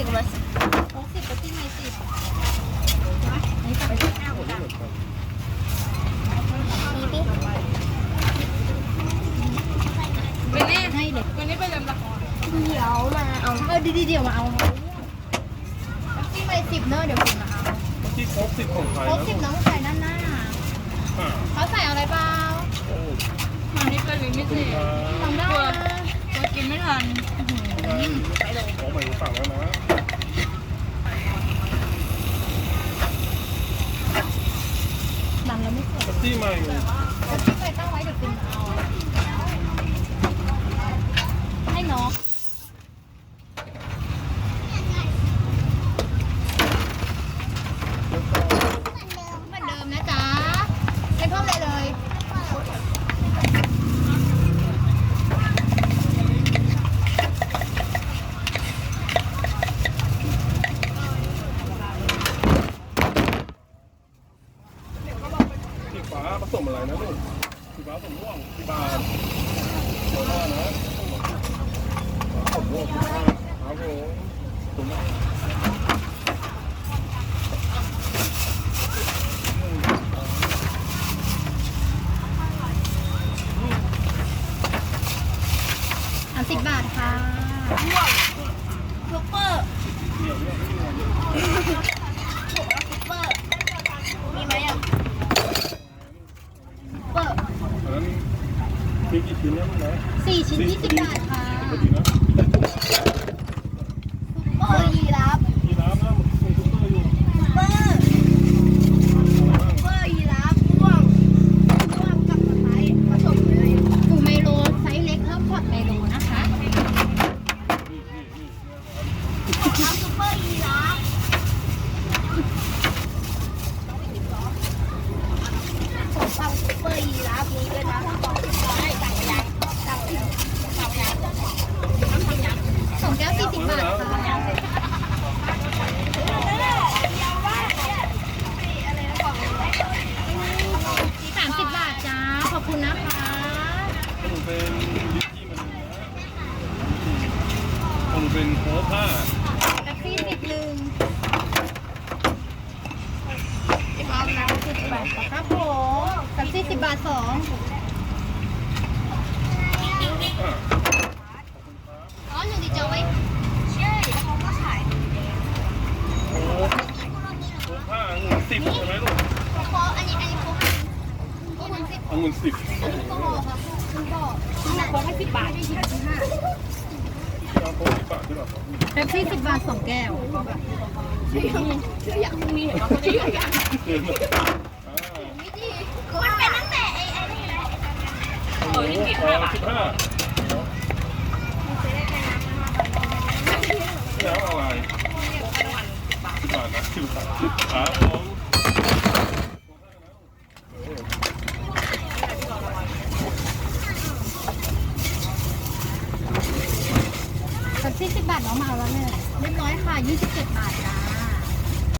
สิบกับสิบหกสิบกับที่ไม่สิบนี่ไปที่ห้าหกเหมือนกันนี่พี่วันนี้ให้เด็กวันนี้ไปเรียนละครเดี๋ยวมาเอาเออดีๆเดี๋ยวมาเอาที่ไม่สิบเนอะเดี๋ยวผมมาเอาที่ครบสิบของใครหกนะสิบน้องใส่นั่นน่ะอ่าเขาใส่อะไรเปล่าอ้มันนี่เป็นมิสิทำได้ตัวกินไม่ทัน ขอใหม่สั่งแล้วนะดันแล้วไม่สวยที่ใหม่ ที่เคยตั้งไว้เดี๋ยวกินเอา ให้น้อง เหมือนเดิมนะจ๊ะไม่เพิ่มอะไรเลย สีฟ้าผสมอะไรนะลูกสีฟ้าผสมม่วงสีบานเดี๋ยวว่านะผสมม่วงสีฟ้าครับผมผสมสามสิบบาทค่ะ ซุปเปอร์ เดี่ยวเนี่ยไม่มีอะไรเยอะ ซุปเปอร์มีไหมอะซุปเปอร์ อันนั้น มีกี่ชิ้นนะลูกนะสี่ชิ้นยี่สิบบาทค่ะพอดีนะซุปเปอร์ยีราฟมีน้ำนะมันซุปเปอร์อยู่ซุปเปอร์อะไรบ้างซุปเปอร์ยีราฟม่วงม่วงกับสไปซ์ผสมเลยปูไมโลไซส์เล็กเพิ่มพอร์ตไมโลนะคะนี่นี่นี่เอาซุปเปอร์ยีราฟผมฟังซุปเปอร์ยีราฟนี้ด้วยนะบอกได้สั่งไปยังสั่งไปยังสั่งไปยังสั่งไปยัง สองแก้วสี่สิบบาทค่ะสามสิบบาทจ้า ขอบคุณนะคะ ผมเป็นลิกกี้มันนะผม เป็นโค้ผ้าแท็กซี่สิบหนึ่งครับผมแท็กซี่สิบบาทสองอ่าอ๋อหนึ่งดีเจไว้ใช่เขาก็ขายโค้โค้ผ้าองุ่นสิบใช่ไหมลูกโคอันนี้อันนี้โคโคคุณสิบองุ่นสิบอันนี้โคครับคุณบอกโคให้สิบบาทเอาโค้สิบบา ทใช่ป่ะครับแท็กซี่สิบบาทสองแก้วชื่ออย่างมีเห็นว่าเขาจะอยู่อย่างเกินมาอ่ามันเป็นตั้งแต่ไอ้ไอ้นี่แหละโอ้โหสิบห้าสิบห้าแล้วอะไรสิบบาทนะสิบบาท ยี่สิบบาทน้องมาแล้วเนี่ยเรียบร้อยค่ะยี่สิบเจ็ดบาทจ้า